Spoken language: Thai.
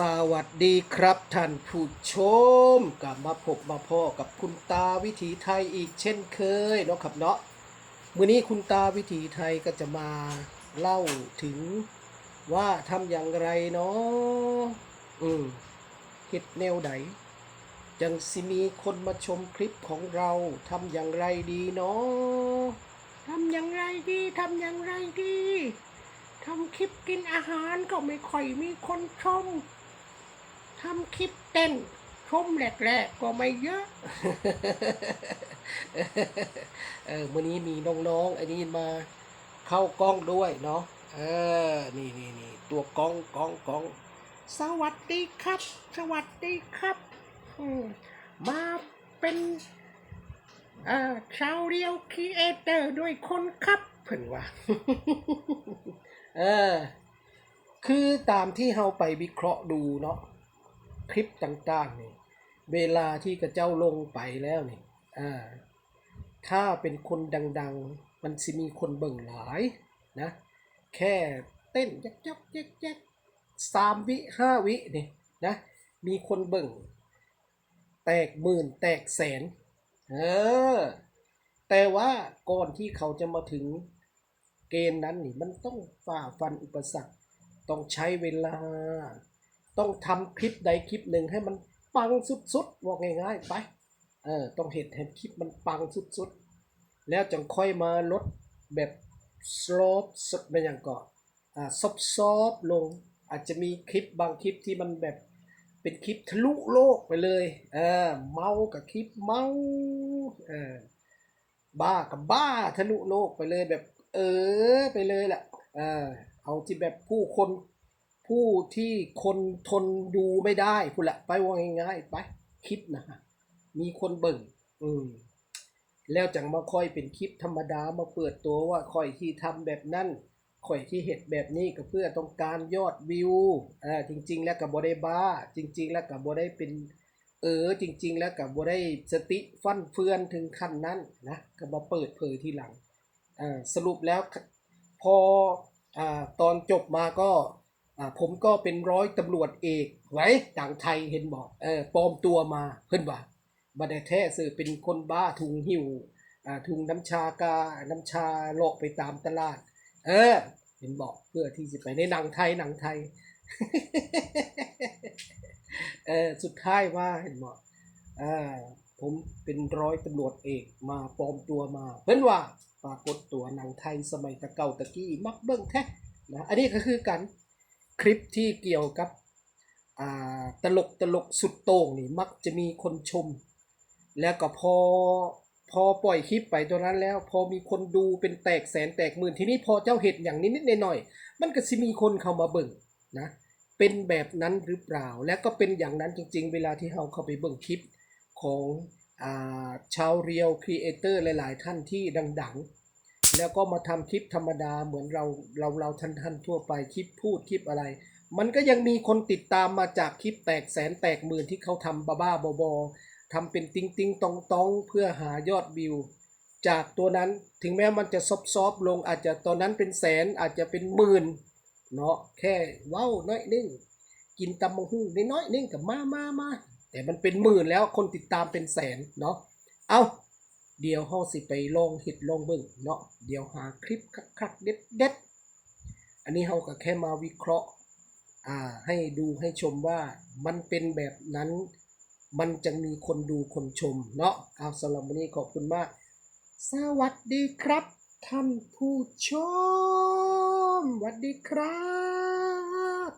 สวัสดีครับท่านผู้ชมกลับมาพบมาพ่อกับคุณตาวิถีไทยอีกเช่นเคยเนาะครับเนาะมื้อนี้คุณตาวิถีไทยก็จะมาเล่าถึงว่าทำอย่างไรเนาะอืมเฮ็ดแนวใดจังสิมีคนมาชมคลิปของเราทำอย่างไรดีเนาะทำอย่างไรดีทำอย่างไรดีทำคลิปกินอาหารก็ไม่ค่อยมีคนชม ทำคลิปเต้นชมแรกๆก็ไม่เยอะ เออวันนี้มีน้องๆอันนี้มาเข้ากล้องด้วยเนาะ เออ นี่นี่นี่ตัวกล้องกล้องกล้อง สวัสดีครับ สวัสดีครับอืมมาเป็นเอ่อชาวเรียวครีเอเตอร์ด้วยคนครับเพิ่นว่า เออ คือตามที่เราไปวิเคราะห์ดูเนาะ คลิปต่างๆนี่เวลาที่กระเจ้าลงไปแล้วนี่อ่าถ้าเป็นคนดัง ๆ มันสิมีคนเบิ่งหลายนะแค่เต้นยักยักยักยักสามวิห้าวินี่นะมีคนเบิ่ง แตกหมื่นแตกแสนเออแต่ว่าก่อนที่เขาจะมาถึงเกณฑ์นั้นนี่มันต้องฝ่าฟันอุปสรรค ต้องใช้เวลา ต้องทำคลิปใดคลิปหนึ่งให้มันปังสุดๆว่าง่ายๆไปเออต้องเห็นให้คลิปมันปังสุดๆ แล้วจังค่อยมาลดแบบสโลปสุดไปอย่างก่อนอ่าซอฟซอฟลง อาจจะมีคลิปบางคลิปที่มันแบบเป็นคลิปทะลุโลกไปเลยเออเมากับคลิปเมาเออบ้ากับบ้าทะลุโลกไปเลยแบบ เออไปเลยแหละเออเอาที่แบบผู้คน ผู้ที่คนทนดูไม่ได้พูดละ ไปว่าง่ายๆไปคลิปนะฮะมีคนเบิ่ง อืมแล้วจังมาค่อยเป็นคลิปธรรมดามาเปิดตัวว่าค่อยที่ทำแบบนั้นค่อยที่เห็ดแบบนี้ก็เพื่อต้องการยอดวิวอ่าจริง ๆ แล้วกับบได้บ้า จริง ๆ แล้วกับบได้เป็น เออ จริง ๆ แล้วกับบได้สติฟันเฟือนถึงขั้นนั้นนะก็มาเปิดเผยทีหลังอ่าสรุปแล้วพออ่าตอนจบมาก็ ผมก็เป็นร้อยตำรวจเอกไว้ต่างไทยเห็นบอกเออปลอมตัวมาเพิ่นว่าบัดแท้สื่อเป็นคนบ้าถุงหิวอ่าถุงน้ำชากา น้ำชาโลกไปตามตลาด เออ เห็นบอกเพื่อที่จะไปในหนังไทยหนังไทย เออสุดท้ายว่าเห็นบอกอ่าผมเป็นร้อยตำรวจเอกมาปลอมตัวมา เพิ่นว่าปรากฏตัวหนังไทยสมัยตะเก่าตะกี้มักเบิ้งแท้นะอันนี้ก็คือกัน คลิปที่เกี่ยวกับอ่าตลกตลกสุดโต่งนี่มักจะมีคนชม แล้วก็พอพอปล่อยคลิปไปตัวนั้นแล้ว พอมีคนดูเป็นแตกแสนแตกหมื่นทีนี้พอเจ้าเห็ดอย่างนี้นิดหน่อยมันก็สิมีคนเข้ามาเบิ่งนะเป็นแบบนั้นหรือเปล่า และก็เป็นอย่างนั้นจริง ๆ เวลาที่เราเข้าไปเบิ่งคลิปของอ่าชาวเรียวครีเอเตอร์หลาย ๆ ท่านที่ดัง ๆ แล้วก็มาทำคลิปธรรมดาเหมือนเราเราเราท่านท่านทั่วไปคลิปพูดคลิปอะไร มันก็ยังมีคนติดตามมาจากคลิปแตกแสนแตกหมื่นที่เขาทำบ้าๆบอๆทำเป็นติงติงตองตองเพื่อหายอดวิว จากตัวนั้นถึงแม้มันจะซบซอบๆลงอาจจะตอนนั้นเป็นแสนอาจจะเป็นหมื่นเนาะแค่ว้าน้อยนึงกินตำมะฮุ่งได้น้อยนึงกับมามามาแต่มันเป็นหมื่นแล้วคนติดตามเป็นแสนเนาะเอา เดี๋ยวเฮาสิไปลองเฮ็ดลองเบิ่งเนาะเดี๋ยวหาคลิปคักๆเด็ดๆ อันนี้เฮาก็แค่มาวิเคราะห์อ่าให้ดูให้ชมว่ามันเป็นแบบนั้น มันจะมีคนดูคนชมเนาะเอาสำหรับวันนี้ขอบคุณมาก สวัสดีครับ ท่านผู้ชมสวัสดีครับ